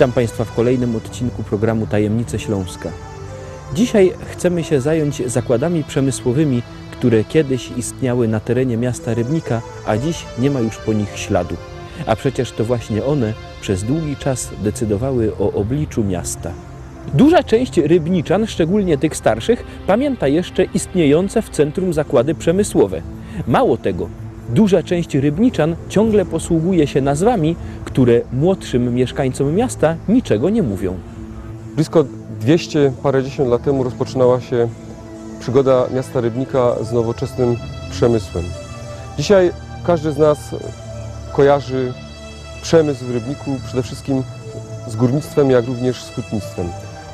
Witam Państwa w kolejnym odcinku programu Tajemnice Śląska. Dzisiaj chcemy się zająć zakładami przemysłowymi, które kiedyś istniały na terenie miasta Rybnika, a dziś nie ma już po nich śladu. A przecież to właśnie one przez długi czas decydowały o obliczu miasta. Duża część rybniczan, szczególnie tych starszych, pamięta jeszcze istniejące w centrum zakłady przemysłowe. Mało tego, duża część rybniczan ciągle posługuje się nazwami, które młodszym mieszkańcom miasta niczego nie mówią. Blisko 200 parędziesiąt lat temu rozpoczynała się przygoda miasta Rybnika z nowoczesnym przemysłem. Dzisiaj każdy z nas kojarzy przemysł w Rybniku przede wszystkim z górnictwem, jak również z hutnictwem.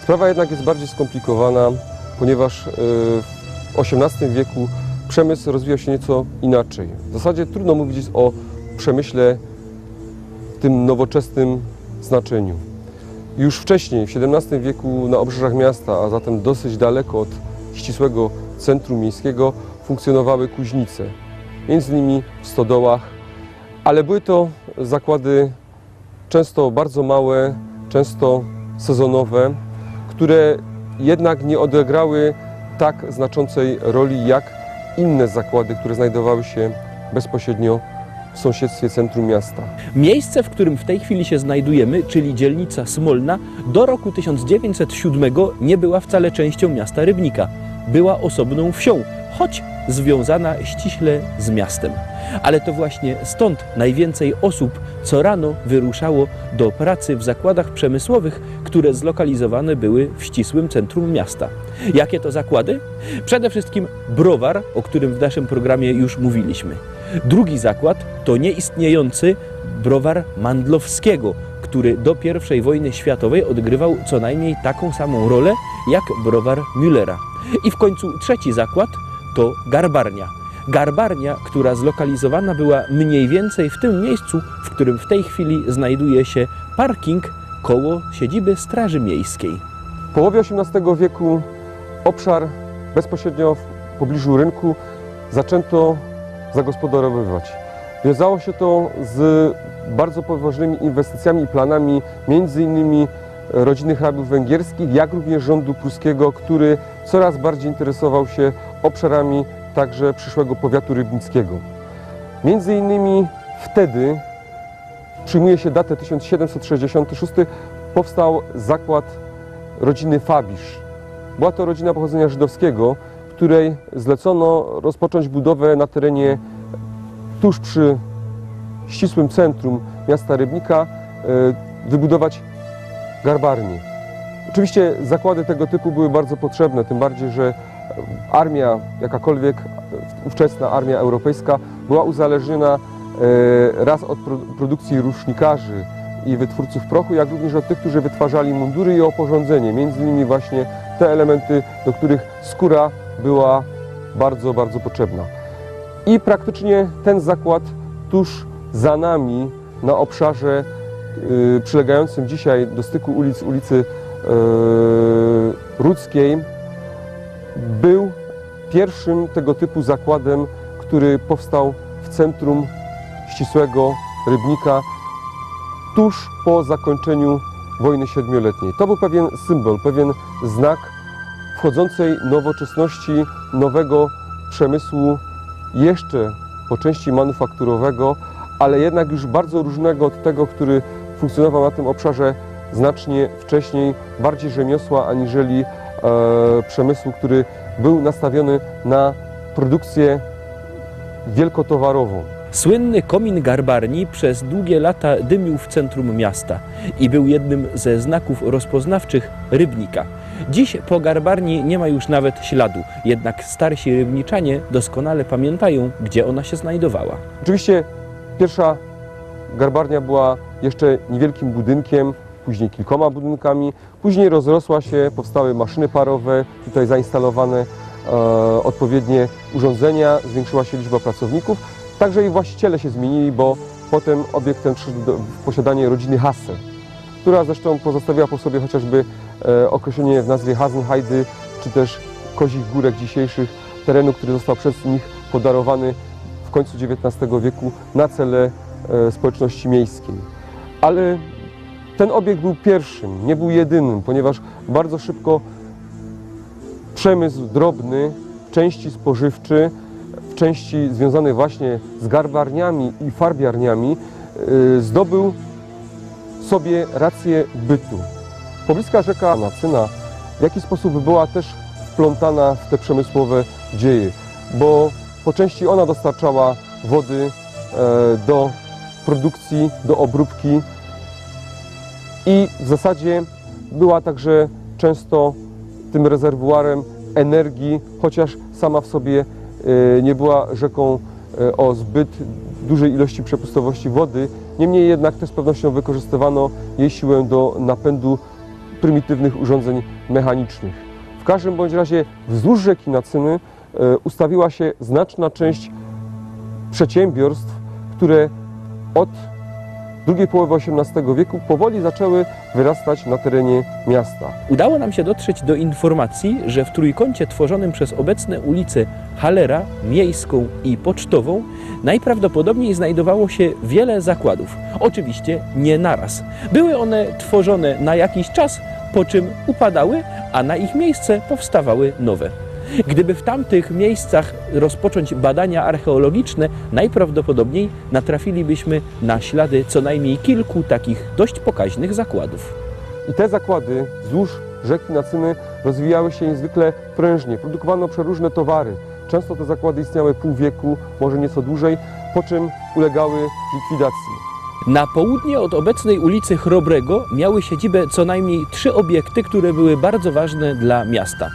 Sprawa jednak jest bardziej skomplikowana, ponieważ e, w XVIII wieku przemysł rozwijał się nieco inaczej. W zasadzie trudno mówić o przemyśle w tym nowoczesnym znaczeniu. Już wcześniej, w XVII wieku, na obrzeżach miasta, a zatem dosyć daleko od ścisłego centrum miejskiego, funkcjonowały kuźnice, między innymi w stodołach, ale były to zakłady często bardzo małe, często sezonowe, które jednak nie odegrały tak znaczącej roli jak inne zakłady, które znajdowały się bezpośrednio w sąsiedztwie centrum miasta. Miejsce, w którym w tej chwili się znajdujemy, czyli dzielnica Smolna, do roku 1907 nie była wcale częścią miasta Rybnika. Była osobną wsią, choć związana ściśle z miastem. Ale to właśnie stąd najwięcej osób co rano wyruszało do pracy w zakładach przemysłowych, które zlokalizowane były w ścisłym centrum miasta. Jakie to zakłady? Przede wszystkim browar, o którym w naszym programie już mówiliśmy. Drugi zakład to nieistniejący browar Mandlowskiego, który do I wojny światowej odgrywał co najmniej taką samą rolę jak browar Müllera. I w końcu trzeci zakład to garbarnia. Garbarnia, która zlokalizowana była mniej więcej w tym miejscu, w którym w tej chwili znajduje się parking koło siedziby Straży Miejskiej. W połowie XVIII wieku obszar bezpośrednio w pobliżu rynku zaczęto zagospodarowywać. Wiązało się to z bardzo poważnymi inwestycjami i planami, między innymi rodziny hrabiów węgierskich, jak również rządu pruskiego, który coraz bardziej interesował się obszarami także przyszłego powiatu rybnickiego. Między innymi wtedy, przyjmuje się datę 1766, powstał zakład rodziny Fabisz. Była to rodzina pochodzenia żydowskiego, której zlecono rozpocząć budowę na terenie tuż przy ścisłym centrum miasta Rybnika, e, wybudować garbarnię. Oczywiście zakłady tego typu były bardzo potrzebne, tym bardziej, że armia, jakakolwiek ówczesna armia europejska była uzależniona e, raz od produkcji rusznikarzy i wytwórców prochu, jak również od tych, którzy wytwarzali mundury i oporządzenie, między innymi właśnie te elementy, do których skóra była bardzo, bardzo potrzebna. I praktycznie ten zakład tuż za nami na obszarze y, przylegającym dzisiaj do styku ulic ulicy y, Rudzkiej był pierwszym tego typu zakładem, który powstał w centrum ścisłego Rybnika tuż po zakończeniu wojny siedmioletniej. To był pewien symbol, pewien znak wchodzącej nowoczesności, nowego przemysłu, jeszcze po części manufakturowego, ale jednak już bardzo różnego od tego, który funkcjonował na tym obszarze znacznie wcześniej, bardziej rzemiosła aniżeli e, przemysłu, który był nastawiony na produkcję wielkotowarową. Słynny komin garbarni przez długie lata dymił w centrum miasta i był jednym ze znaków rozpoznawczych rybnika. Dziś po garbarni nie ma już nawet śladu, jednak starsi rybniczanie doskonale pamiętają, gdzie ona się znajdowała. Oczywiście pierwsza garbarnia była jeszcze niewielkim budynkiem, później kilkoma budynkami. Później rozrosła się, powstały maszyny parowe, tutaj zainstalowane e, odpowiednie urządzenia, zwiększyła się liczba pracowników. Także i właściciele się zmienili, bo potem obiekt ten przyszedł w posiadanie rodziny Hasse, która zresztą pozostawiła po sobie chociażby określenie w nazwie Hasenheide, czy też Kozich Górek dzisiejszych, terenu, który został przez nich podarowany w końcu XIX wieku na cele e, społeczności miejskiej. Ale ten obiekt był pierwszym, nie był jedynym, ponieważ bardzo szybko przemysł drobny, części spożywczy, w części związany właśnie z garbarniami i farbiarniami, y, zdobył sobie rację bytu. Pobliska rzeka Nacyna w jakiś sposób była też wplątana w te przemysłowe dzieje, bo po części ona dostarczała wody e, do produkcji, do obróbki i w zasadzie była także często tym rezerwuarem energii, chociaż sama w sobie e, nie była rzeką e, o zbyt dużej ilości przepustowości wody. Niemniej jednak też z pewnością wykorzystywano jej siłę do napędu prymitywnych urządzeń mechanicznych. W każdym bądź razie wzdłuż rzeki Nacyny e, ustawiła się znaczna część przedsiębiorstw, które od drugiej połowy XVIII wieku powoli zaczęły wyrastać na terenie miasta. Udało nam się dotrzeć do informacji, że w trójkącie tworzonym przez obecne ulice Halera, Miejską i Pocztową najprawdopodobniej znajdowało się wiele zakładów. Oczywiście nie naraz. Były one tworzone na jakiś czas, po czym upadały, a na ich miejsce powstawały nowe. Gdyby w tamtych miejscach rozpocząć badania archeologiczne, najprawdopodobniej natrafilibyśmy na ślady co najmniej kilku takich dość pokaźnych zakładów. I te zakłady wzdłuż rzeki Nacyny rozwijały się niezwykle prężnie. Produkowano przeróżne towary. Często te zakłady istniały pół wieku, może nieco dłużej, po czym ulegały likwidacji. Na południe od obecnej ulicy Chrobrego miały siedzibę co najmniej trzy obiekty, które były bardzo ważne dla miasta.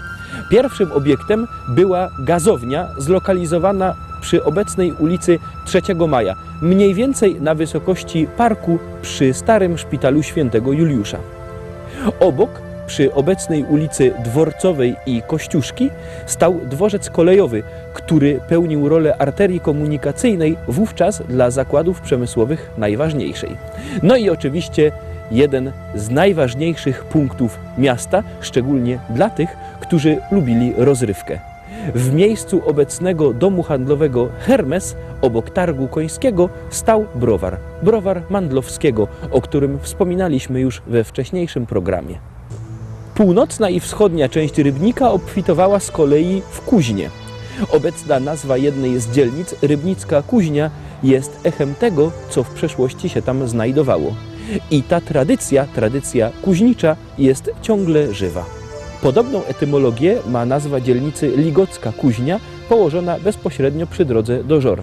Pierwszym obiektem była gazownia zlokalizowana przy obecnej ulicy 3 Maja, mniej więcej na wysokości parku przy starym szpitalu świętego Juliusza. Obok, przy obecnej ulicy Dworcowej i Kościuszki, stał dworzec kolejowy, który pełnił rolę arterii komunikacyjnej, wówczas dla zakładów przemysłowych najważniejszej. No i oczywiście jeden z najważniejszych punktów miasta, szczególnie dla tych, którzy lubili rozrywkę. W miejscu obecnego domu handlowego Hermes, obok targu końskiego, stał browar. Browar Mandlowskiego, o którym wspominaliśmy już we wcześniejszym programie. Północna i wschodnia część Rybnika obfitowała z kolei w Kuźnie. Obecna nazwa jednej z dzielnic, Rybnicka Kuźnia, jest echem tego, co w przeszłości się tam znajdowało. I ta tradycja, tradycja kuźnicza, jest ciągle żywa. Podobną etymologię ma nazwa dzielnicy Ligocka Kuźnia, położona bezpośrednio przy drodze do Żor.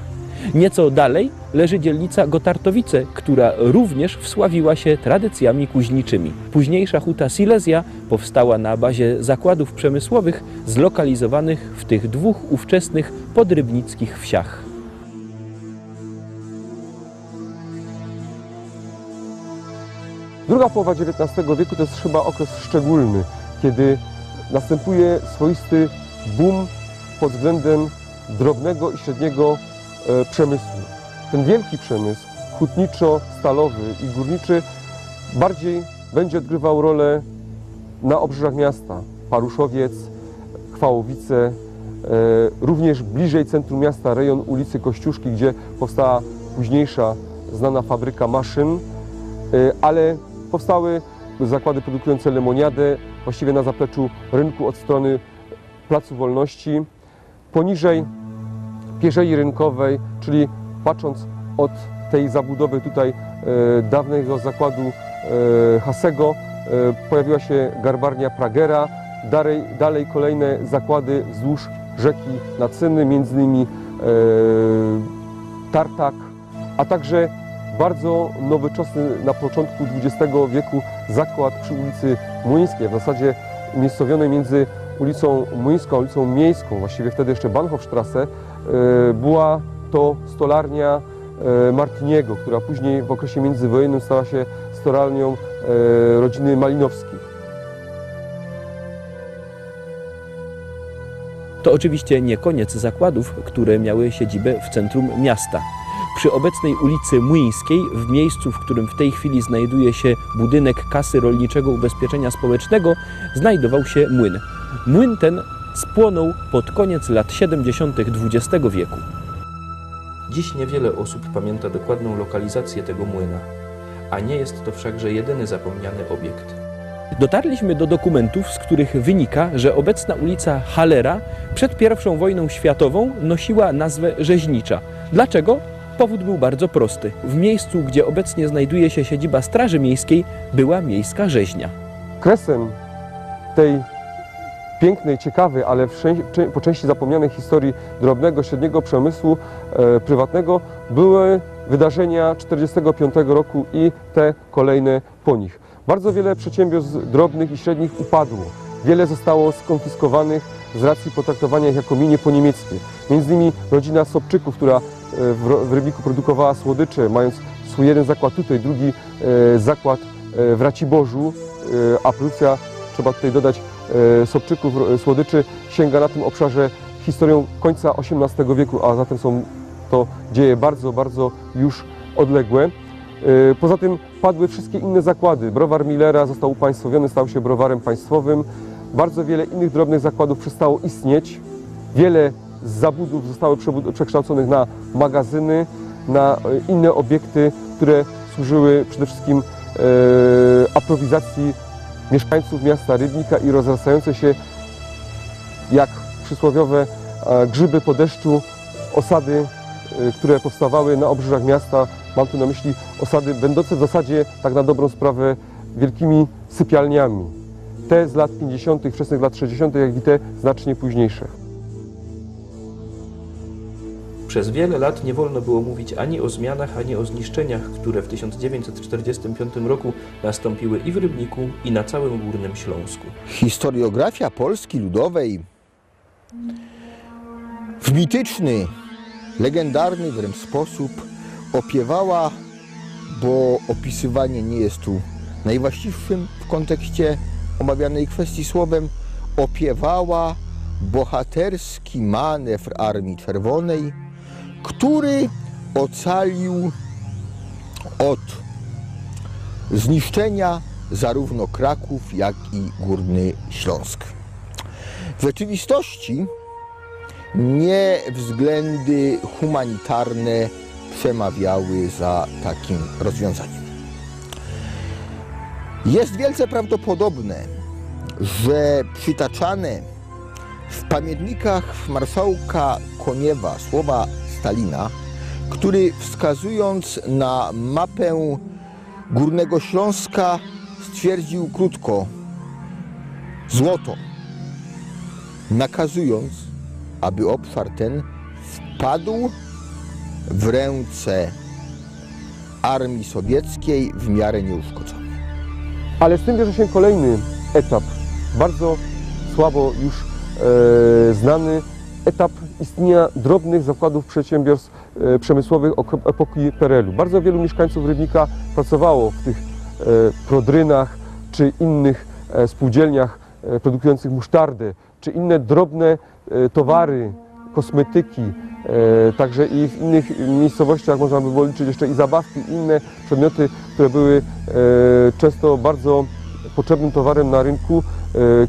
Nieco dalej leży dzielnica Gotartowice, która również wsławiła się tradycjami kuźniczymi. Późniejsza huta Silesia powstała na bazie zakładów przemysłowych zlokalizowanych w tych dwóch ówczesnych podrybnickich wsiach. Druga połowa XIX wieku to jest chyba okres szczególny, kiedy następuje swoisty boom pod względem drobnego i średniego e, przemysłu. Ten wielki przemysł hutniczo-stalowy i górniczy bardziej będzie odgrywał rolę na obrzeżach miasta. Paruszowiec, Chwałowice, e, również bliżej centrum miasta rejon ulicy Kościuszki, gdzie powstała późniejsza znana fabryka maszyn, e, ale powstały zakłady produkujące lemoniadę, właściwie na zapleczu rynku od strony Placu Wolności. Poniżej pierzei rynkowej, czyli patrząc od tej zabudowy tutaj e, dawnego zakładu e, Hasego, e, pojawiła się garbarnia Pragera, dalej, dalej kolejne zakłady wzdłuż rzeki Nacyny, między innymi e, Tartak, a także bardzo nowoczesny na początku XX wieku zakład przy ulicy Młyńskiej, w zasadzie umiejscowiony między ulicą Młyńską a ulicą Miejską, właściwie wtedy jeszcze Bahnhofstrasse, e, była to stolarnia e, Martiniego, która później w okresie międzywojennym stała się stolarnią e, rodziny Malinowskich. To oczywiście nie koniec zakładów, które miały siedzibę w centrum miasta. Przy obecnej ulicy Młyńskiej, w miejscu, w którym w tej chwili znajduje się budynek Kasy Rolniczego Ubezpieczenia Społecznego, znajdował się młyn. Młyn ten spłonął pod koniec lat 70. XX wieku. Dziś niewiele osób pamięta dokładną lokalizację tego młyna, a nie jest to wszakże jedyny zapomniany obiekt. Dotarliśmy do dokumentów, z których wynika, że obecna ulica Halera przed I wojną światową nosiła nazwę Rzeźnicza. Dlaczego? Powód był bardzo prosty. W miejscu, gdzie obecnie znajduje się siedziba Straży Miejskiej, była miejska rzeźnia. Kresem tej pięknej, ciekawej, ale po części zapomnianej historii drobnego, średniego przemysłu e, prywatnego były wydarzenia 1945 roku i te kolejne po nich. Bardzo wiele przedsiębiorstw drobnych i średnich upadło. Wiele zostało skonfiskowanych z racji potraktowania ich jako minie po niemieckie. Między innymi rodzina Sobczyków, która w, Ro- w Rybniku produkowała słodycze, mając swój jeden zakład tutaj, drugi e, zakład e, w Raciborzu, e, a produkcja, trzeba tutaj dodać, e, Sobczyków, słodyczy sięga na tym obszarze historią końca XVIII wieku, a zatem są to dzieje bardzo, bardzo już odległe. E, Poza tym padły wszystkie inne zakłady. Browar Millera został upaństwowiony, stał się browarem państwowym. Bardzo wiele innych drobnych zakładów przestało istnieć. Wiele z zabudów przebud- przekształconych na magazyny, na e, inne obiekty, które służyły przede wszystkim e, aprowizacji mieszkańców miasta Rybnika i rozrastające się jak przysłowiowe e, grzyby po deszczu osady, e, które powstawały na obrzeżach miasta. Mam tu na myśli osady będące w zasadzie tak na dobrą sprawę wielkimi sypialniami. Te z lat 50., wczesnych lat 60., jak i te znacznie późniejsze. Przez wiele lat nie wolno było mówić ani o zmianach, ani o zniszczeniach, które w 1945 roku nastąpiły i w Rybniku, i na całym Górnym Śląsku. Historiografia Polski Ludowej w mityczny, legendarny wręcz sposób opiewała, bo opisywanie nie jest tu najwłaściwszym w kontekście omawianej kwestii słowem, opiewała bohaterski manewr Armii Czerwonej, który ocalił od zniszczenia zarówno Kraków, jak i Górny Śląsk. W rzeczywistości nie względy humanitarne przemawiały za takim rozwiązaniem. Jest wielce prawdopodobne, że przytaczane w pamiętnikach marszałka Koniewa słowa Stalina, który wskazując na mapę Górnego Śląska stwierdził krótko złoto, nakazując, aby obszar ten wpadł w ręce armii sowieckiej w miarę nieuszkodzony. Ale z tym bierze się kolejny etap, bardzo słabo już e, znany, etap istnienia drobnych zakładów przedsiębiorstw e, przemysłowych ok- epoki PRL-u. Bardzo wielu mieszkańców Rybnika pracowało w tych e, prodrynach czy innych e, spółdzielniach produkujących musztardę, czy inne drobne towary, kosmetyki, także i w innych miejscowościach można by było liczyć jeszcze i zabawki, inne przedmioty, które były często bardzo potrzebnym towarem na rynku,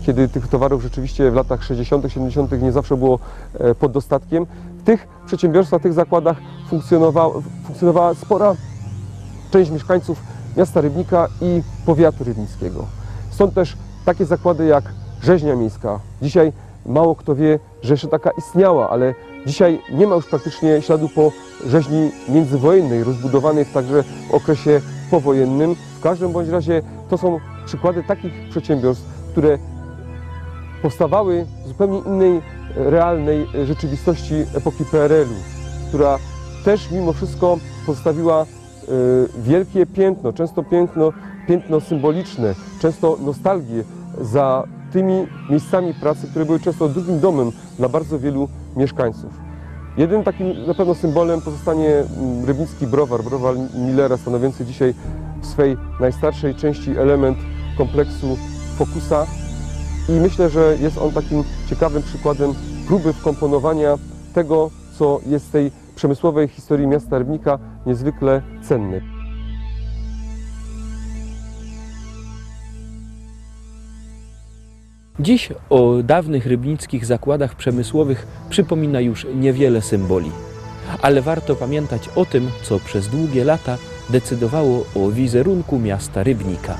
kiedy tych towarów rzeczywiście w latach 60., 70. nie zawsze było e, pod dostatkiem. W tych przedsiębiorstwach, w tych zakładach funkcjonowała, funkcjonowała spora część mieszkańców miasta Rybnika i powiatu rybnickiego. Stąd też takie zakłady jak rzeźnia miejska. Dzisiaj mało kto wie, że jeszcze taka istniała, ale dzisiaj nie ma już praktycznie śladu po rzeźni międzywojennej, rozbudowanej także w okresie powojennym. W każdym bądź razie to są przykłady takich przedsiębiorstw, które powstawały w zupełnie innej, e, realnej e, rzeczywistości epoki PRL-u, która też mimo wszystko pozostawiła e, wielkie piętno, często piętno, piętno symboliczne, często nostalgię za tymi miejscami pracy, które były często drugim domem dla bardzo wielu mieszkańców. Jednym takim na pewno symbolem pozostanie mm, rybnicki browar, browar Millera, stanowiący dzisiaj w swej najstarszej części element kompleksu Fokusa. I myślę, że jest on takim ciekawym przykładem próby wkomponowania tego, co jest w tej przemysłowej historii miasta Rybnika niezwykle cenne. Dziś o dawnych rybnickich zakładach przemysłowych przypomina już niewiele symboli. ale warto pamiętać o tym, co przez długie lata decydowało o wizerunku miasta Rybnika.